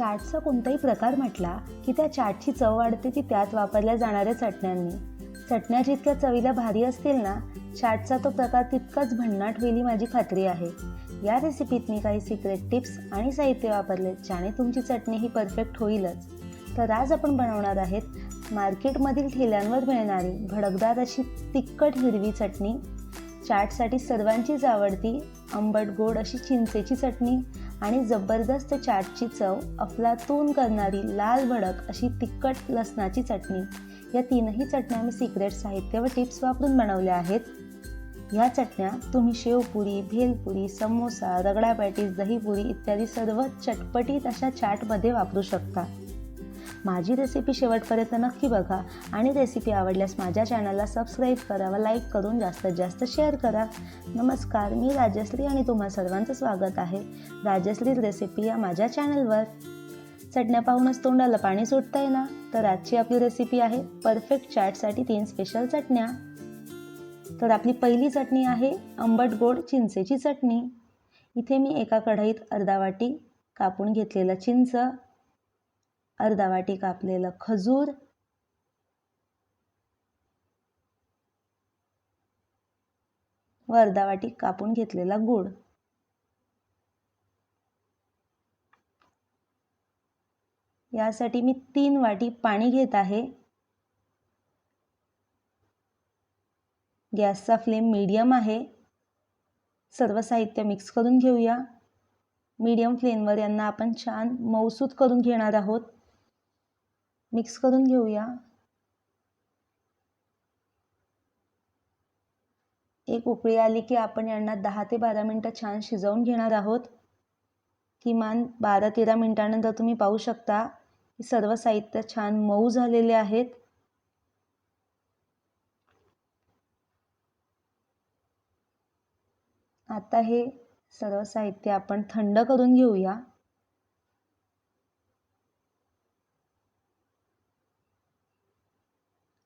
चाटचा कोणताही प्रकार म्हटला की त्या चाटची चव वाढते ती त्यात वापरल्या जाणाऱ्या चटण्यांनी. चटण्या जितक्या चवीला भारी असतील ना चाटचा तो प्रकार तितकाच भन्नाट होईल माझी खात्री आहे. या रेसिपीत मी काही सिक्रेट टिप्स आणि साहित्य वापरले ज्याने तुमची चटणी ही परफेक्ट होईलच. तर आज आपण बनवणार आहेत मार्केटमधील ठेल्यांवर मिळणारी भडकदार अशी तिखट हिरवी चटणी. चाटसाठी सर्वांचीच आवडती आंबट गोड अशी चिंचेची चटणी. आणि जबरदस्त चाटची चव अफलातून करणारी लाल भडक अशी तिखट लसणाची चटणी. या तीनही चटण्या मी सिक्रेट साहित्य व टिप्स वापरून बनवल्या आहेत. ह्या चटण्या तुम्ही शेवपुरी भेलपुरी समोसा रगडा पॅटीस दहीपुरी इत्यादी सर्व चटपटीत अशा चाटमध्ये वापरू शकता. माझी रेसिपी शेवटपर्यंत नक्की बघा. आणि रेसिपी आवडल्यास माझ्या चॅनलला सबस्क्राईब करा व लाईक करून जास्तीत जास्त शेअर करा. नमस्कार मी राजश्री आणि तुम्हा सर्वांचं स्वागत आहे. राजश्री रेसिपी या माझ्या चॅनलवर चटण्या पाहूनच तोंडाला पाणी सुटतंय ना? तर आजची आपली रेसिपी आहे परफेक्ट चाटसाठी तीन स्पेशल चटण्या. तर आपली पहिली चटणी आहे आंबट गोड चिंचेची चटणी. इथे मी एका कढईत अर्धा वाटी कापून घेतलेला चिंच अर्धा वाटी कापलेलं खजूर. व अर्धा वाटी कापून घेतलेला गूळ. यासाठी मी तीन वाटी पाणी घेत आहे. गॅसचा फ्लेम मीडियम आहे. सर्व साहित्य मिक्स करून घेऊया. मीडियम फ्लेमवर यांना आपण छान मऊसूत करून घेणार आहोत. मिक्स करून घेऊया. एक उकळी आली की आपण यांना दहा ते बारा मिनटं छान शिजवून घेणार आहोत. किमान बारा तेरा मिनटानंतर तुम्ही पाहू शकता की सर्व साहित्य छान मऊ झालेले आहेत. आता हे सर्व साहित्य आपण थंड करून घेऊया.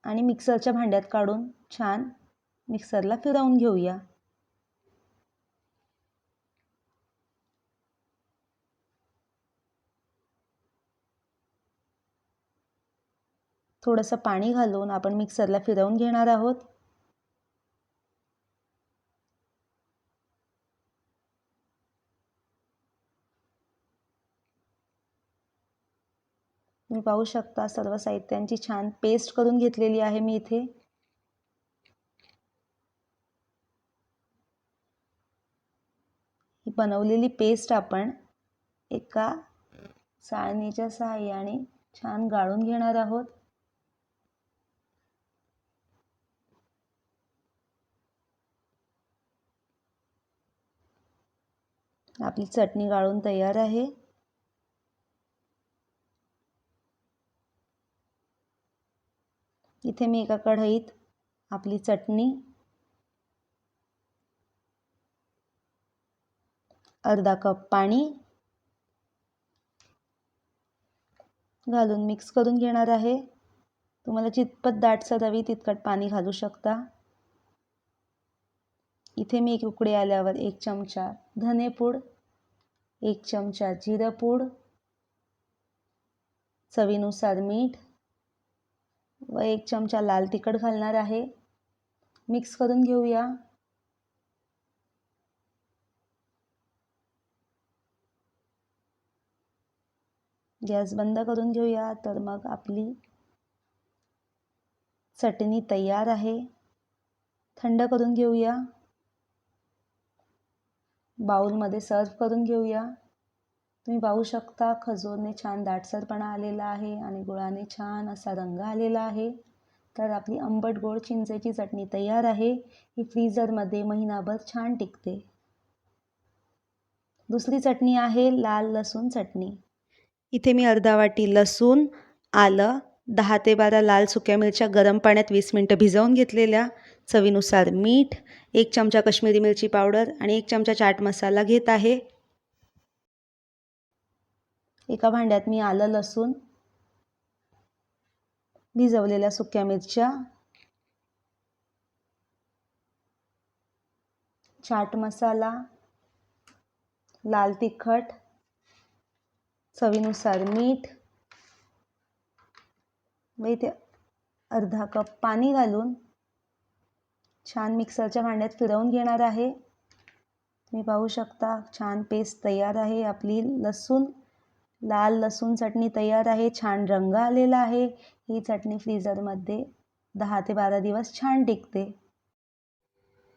आणि मिक्सरच्या भांड्यात काढून छान मिक्सरला फिरवून घेऊया. थोडंसं पाणी घालून आपण मिक्सरला फिरवून घेणार आहोत. तुम्ही पाहू शकता सर्व साहित्यांची छान पेस्ट करून घेतलेली आहे मी इथे. ही बनवलेली पेस्ट आपण एका चाळणीच्या सहाय्याने छान गाळून घेणार आहोत. आपली चटणी गाळून तयार आहे. इथे मी एका कढईत आपली चटणी अर्धा कप पाणी घालून मिक्स करून घेणार आहे. तुम्हाला जितपत दाटसर हवी तितकट पाणी घालू शकता. इथे मी एक उकडे आल्यावर एक चमचा धनेपूड एक चमचा जिरपूड चवीनुसार मीठ व एक चमचा लाल तिखट घालणार आहे. मिक्स करून घेऊया. गॅस बंद करून घेऊया तर मग आपली चटणी तयार आहे. थंड करून घेऊया. बाऊलमध्ये सर्व करून घेऊया. तुम्ही पाहू शकता खजूरने छान दाटसरपणा आलेला आहे आणि गुळाने छान असा रंग आलेला आहे. तर आपली आंबट गोड चिंचेची चटणी तयार आहे. ही फ्रीजरमध्ये महिनाभर छान टिकते. दुसरी चटणी आहे लाल लसूण चटणी. इथे मी अर्धा वाटी लसूण आलं दहा ते बारा लाल सुक्या मिरच्या गरम पाण्यात वीस मिनटं भिजवून घेतलेल्या चवीनुसार मीठ एक चमचा कश्मीरी मिरची पावडर आणि एक चमचा चाट मसाला घेत आहे. एका भांड्यात मी आलं लसूण भिजवलेल्या सुक्या मिरच्या चाट मसाला लाल तिखट चवीनुसार मीठ व इथे अर्धा कप पाणी घालून छान मिक्सरच्या भांड्यात फिरवून घेणार आहे. तुम्ही पाहू शकता छान पेस्ट तयार आहे आपली लसूण. लाल लसूण चटणी तयार आहे छान रंग आलेला आहे. ही चटणी फ्रीजरमध्ये दहा ते बारा दिवस छान टिकते.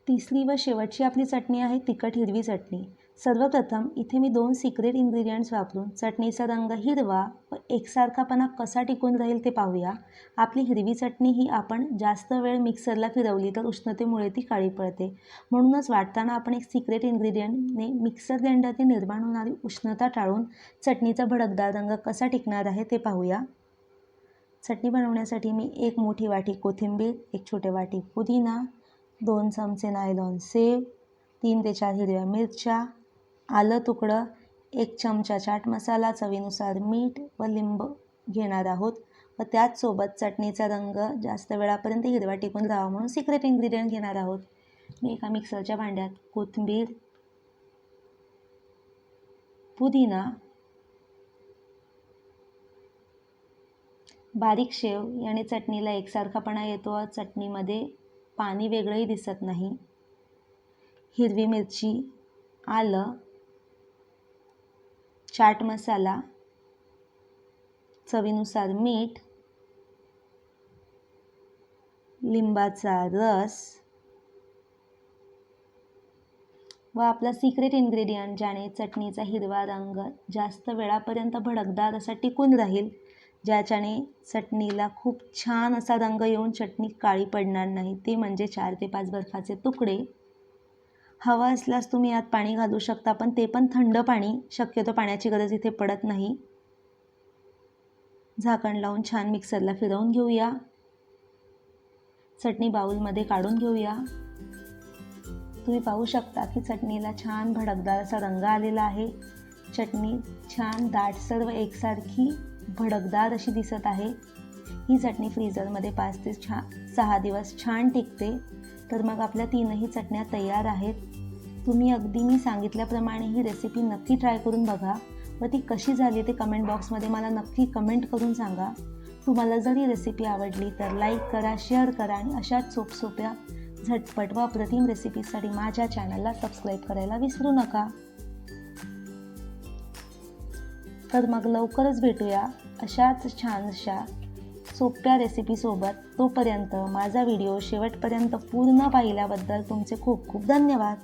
तिसरी व शेवटची आपली चटणी आहे तिखट हिरवी चटणी. सर्वप्रथम इथे मी दोन सिक्रेट इन्ग्रेडियंट्स वापरून चटणीचा रंग हिरवा व एकसारखापणा कसा टिकून राहील ते पाहूया. आपली हिरवी चटणी ही आपण जास्त वेळ मिक्सरला फिरवली तर उष्णतेमुळे ती काळी पडते. म्हणूनच वाटताना आपण एक सिक्रेट इन्ग्रेडियंटने मिक्सर ग्राइंडरने निर्माण होणारी उष्णता टाळून चटणीचा भडकदार रंग कसा टिकणार आहे ते पाहूया. चटणी बनवण्यासाठी मी एक मोठी वाटी कोथिंबीर एक छोटे वाटी पुदिना दोन चमचे नायलॉन सेव तीन ते चार हिरव्या मिरच्या आलं तुकडं. एक चमचा चाट मसाला चवीनुसार मीठ व लिंब घेणार आहोत व त्याचसोबत चटणीचा रंग जास्त वेळापर्यंत हिरवा टिकून राहावा म्हणून सिक्रेट इन्ग्रेडियंट घेणार आहोत. मी एका मिक्सरच्या भांड्यात कोथिंबीर पुदिना बारीक शेव याने चटणीला एकसारखापणा येतो. व चटणीमध्ये पाणी वेगळंही दिसत नाही. हिरवी मिरची आलं चाट मसाला चवीनुसार मीठ लिंबाचा रस व आपला सिक्रेट इन्ग्रेडियंट ज्याने चटणीचा हिरवा रंग जास्त वेळापर्यंत भडकदार असा टिकून राहील ज्याच्याने चटणीला खूप छान असा रंग येऊन चटणी काळी पडणार नाही. ते म्हणजे चार ते पाच बर्फाचे तुकडे. हवा असल्यास तुम्ही यात पाणी घालू शकता पण ते पण थंड पाणी. शक्यतो पाण्याची गरज इथे पडत नाही. झाकण लावून छान मिक्सरला फिरवून घेऊया. चटणी बाऊलमध्ये काढून घेऊया. तुम्ही पाहू शकता की चटणीला छान भडकदार असा रंग आलेला आहे. चटणी छान दाटसर व एकसारखी भडकदार अशी दिसत आहे. ही चटणी फ्रीजरमध्ये पाच ते छा सहा दिवस छान टिकते. तर मग आपल्या तीनही चटण्या तयार आहेत. तुम्ही अगदी मी सांगितल्याप्रमाणे ही रेसिपी नक्की ट्राय करून बघा. व ती कशी झाली ते कमेंट बॉक्समध्ये मला नक्की कमेंट करून सांगा. तुम्हाला जर ही रेसिपी आवडली तर लाईक करा शेअर करा आणि अशाच सोपसोप्या झटपट व अप्रतिम रेसिपीजसाठी माझ्या चॅनलला सबस्क्राईब करायला विसरू नका. तर मग लवकरच भेटूया अशाच छानशा सोप्या रेसिपीसोबत तोपर्यंत माझा व्हिडिओ शेवटपर्यंत पूर्ण पाहिल्याबद्दल तुमचे खूप खूप धन्यवाद.